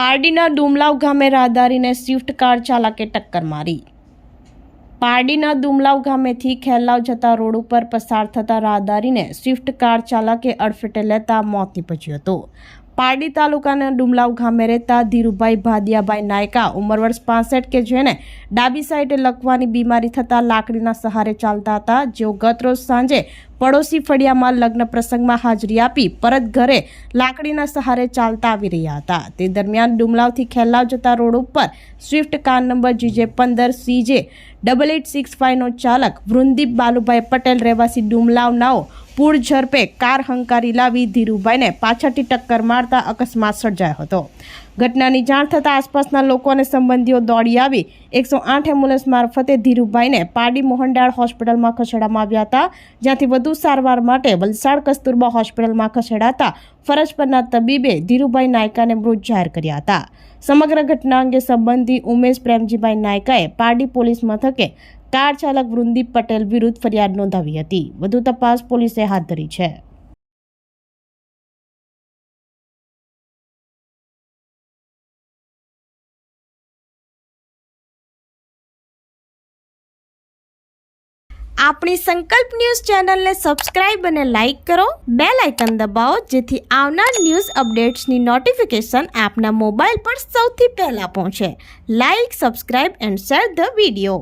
પારડીના ડુમલાવ ગામે રાહદારીને Swift car ચાલકે ટક્કર મારી. પારડીના ડુમલાવ ગામેથી ખેલાવ જતા રોડ ઉપર પસાર થતા રાહદારીને સ્વિફ્ટ કાર ચાલકે અડફેટે લેતા મોત નીપજ્યું હતું. પારડી તાલુકાના ડુમલાવ ગામે રહેતા ધીરુભાઈ ભાદિયાભાઈ નાયકા ઉંમર વર્ષ પાસઠ કે જેને ડાબી સાઈડે લખવાની બીમારી થતાં લાકડીના સહારે ચાલતા હતા, જેઓ ગતરોજ સાંજે પડોશી ફળિયામાં લગ્ન પ્રસંગમાં હાજરી આપી પરત ઘરે લાકડીના સહારે ચાલતા આવી રહ્યા હતા. તે દરમિયાન ડુમલાવથી ખેલાવ જતા રોડ ઉપર સ્વિફ્ટ કાર નંબર જીજે પંદર, સીજે ડબલ એટ સિક્સ ફાઇવનો ચાલક વૃંદીપ બાલુભાઈ પટેલ રહેવાસી ડુમલાવ નાઓ પૂર ઝડપે કાર હંકારી લાવી ધીરુભાઈને પાછળથી ટક્કર મારતા અકસ્માત સર્જાયો હતો. ઘટનાની જાણ થતાં આસપાસના લોકો અને સંબંધીઓ દોડી આવી. એકસો આઠ એમ્બ્યુલન્સ મારફતે ધીરુભાઈને પારડી મોહનડાળ હોસ્પિટલમાં ખસેડવામાં આવ્યા હતા. જ્યાંથી વધુ સારવાર માટે વલસાડ કસ્તુરબા હોસ્પિટલમાં ખસેડાતા ફરજ પરના તબીબે ધીરુભાઈ નાયકાને મૃત જાહેર કર્યા હતા. સમગ્ર ઘટના અંગે સંબંધી ઉમેશ પ્રેમજીભાઈ નાયકાએ પારડી પોલીસ મથકે કાર ચાલક વૃંદીપ પટેલ વિરુદ્ધ ફરિયાદ નોંધાવી હતી. વધુ તપાસ પોલીસે હાથ ધરી છે. આપણી સંકલ્પ ન્યૂઝ ચેનલને સબસ્ક્રાઇબ અને લાઇક કરો. બે લાઇકન દબાવો, જેથી આવનાર ન્યૂઝ અપડેટ્સની નોટિફિકેશન આપના મોબાઈલ પર સૌથી પહેલા પહોંચે. Like, subscribe and share the video.